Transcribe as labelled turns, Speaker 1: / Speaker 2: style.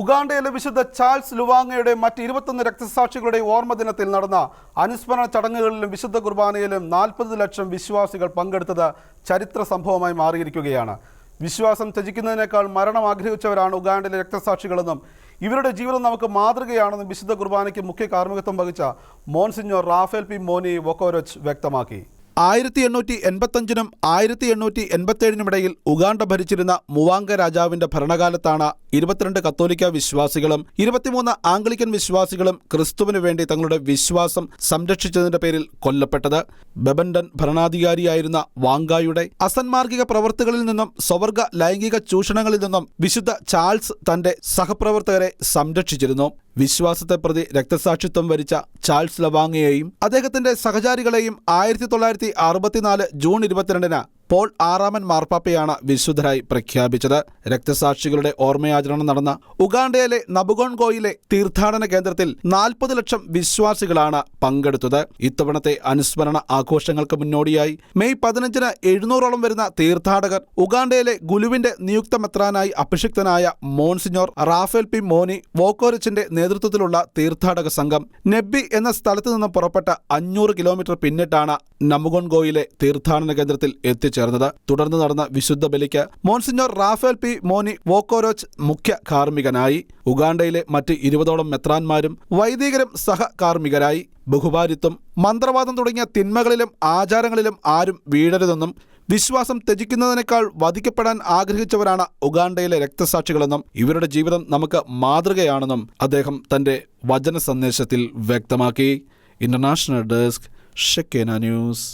Speaker 1: ഉഗാണ്ടയിലെ വിശുദ്ധ ചാൾസ് ലുവാങ്ങയുടെ മറ്റ് ഇരുപത്തൊന്ന് രക്തസാക്ഷികളുടെ ഓർമ്മദിനത്തിൽ നടന്ന അനുസ്മരണ ചടങ്ങുകളിലും വിശുദ്ധ കുർബാനയിലും നാൽപ്പത് ലക്ഷം വിശ്വാസികൾ പങ്കെടുത്തത് ചരിത്ര സംഭവമായി മാറിയിരിക്കുകയാണ്. വിശ്വാസം ത്യജിക്കുന്നതിനേക്കാൾ മരണം ആഗ്രഹിച്ചവരാണ് ഉഗാണ്ടയിലെ രക്തസാക്ഷികളെന്നും ഇവരുടെ ജീവിതം നമുക്ക് മാതൃകയാണെന്നും വിശുദ്ധ കുർബാനയ്ക്ക് മുഖ്യ കാർമ്മികത്വം വഹിച്ച monsignor Raphael P Mony Wokorach വ്യക്തമാക്കി. ആയിരത്തി എണ്ണൂറ്റി എൺപത്തഞ്ചിനും ആയിരത്തി എണ്ണൂറ്റി എൺപത്തേഴിനുമിടയിൽ ഉഗാണ്ട ഭരിച്ചിരുന്ന മുവാങ്ക രാജാവിന്റെ ഭരണകാലത്താണ് ഇരുപത്തിരണ്ട് കത്തോലിക്ക വിശ്വാസികളും ഇരുപത്തിമൂന്ന് ആംഗ്ലിക്കൻ വിശ്വാസികളും ക്രിസ്തുവിനു വേണ്ടി തങ്ങളുടെ വിശ്വാസം സംരക്ഷിച്ചതിന്റെ പേരിൽ കൊല്ലപ്പെട്ടത്. ബെബൻഡൻ ഭരണാധികാരിയായിരുന്ന വാങ്കായുടെ അസന്മാർഗിക പ്രവർത്തികളിൽ നിന്നും സ്വവർഗ ലൈംഗിക ചൂഷണങ്ങളിൽ നിന്നും വിശുദ്ധ ചാൾസ് തന്റെ സഹപ്രവർത്തകരെ സംരക്ഷിച്ചിരുന്നു. വിശ്വാസത്തെ പ്രതി രക്തസാക്ഷിത്വം വരിച്ച ചാൾസ് ലവാങ്ങയെയും അദ്ദേഹത്തിന്റെ സഹചാരികളെയും ആയിരത്തി തൊള്ളായിരത്തി അറുപത്തിനാല് ജൂൺ ഇരുപത്തിരണ്ടിന് പോൾ ആറാമൻ മാർപ്പാപ്പയാണ് വിശുദ്ധരായി പ്രഖ്യാപിച്ചത്. രക്തസാക്ഷികളുടെ ഓർമ്മയാചരണം നടന്ന ഉഗാണ്ടയിലെ നബുഗോൺഗോയിലെ തീർത്ഥാടന കേന്ദ്രത്തിൽ നാൽപ്പത് ലക്ഷം വിശ്വാസികളാണ് പങ്കെടുത്തത്. ഇത്തവണത്തെ അനുസ്മരണ ആഘോഷങ്ങൾക്ക് മുന്നോടിയായി മെയ് പതിനഞ്ചിന് എഴുന്നൂറോളം വരുന്ന തീർത്ഥാടകർ ഉഗാണ്ടയിലെ ഗുലുവിന്റെ നിയുക്ത മെത്രാനായി അഭിഷിക്തനായ മോൺസിഞ്ഞോർ റാഫേൽ പി മോനി വോക്കോറിച്ചിന്റെ നേതൃത്വത്തിലുള്ള തീർത്ഥാടക സംഘം നെബ്ബി എന്ന സ്ഥലത്ത് നിന്ന് പുറപ്പെട്ട അഞ്ഞൂറ് കിലോമീറ്റർ പിന്നിട്ടാണ് നമുഗോൺഗോയിലെ തീർത്ഥാടന കേന്ദ്രത്തിൽ എത്തിച്ചേർന്നത് തുടർന്ന് നടന്ന വിശുദ്ധ ബലിക്ക് monsignor Raphael P Mony Wokorach മുഖ്യ കാർമ്മികനായി. ഉഗാണ്ടയിലെ മറ്റ് ഇരുപതോളം മെത്രാന്മാരും വൈദികരും സഹകാർമ്മികരായി ബഹുഭാരിത്വം മന്ത്രവാദം തുടങ്ങിയ തിന്മകളിലും ആചാരങ്ങളിലും ആരും വീഴരുതെന്നും വിശ്വാസം ത്യജിക്കുന്നതിനേക്കാൾ വധിക്കപ്പെടാൻ ആഗ്രഹിച്ചവരാണ് ഉഗാണ്ടയിലെ രക്തസാക്ഷികളെന്നും ഇവരുടെ ജീവിതം നമുക്ക് മാതൃകയാണെന്നും അദ്ദേഹം തന്റെ വചന സന്ദേശത്തിൽ വ്യക്തമാക്കി. International desk Shekinah news.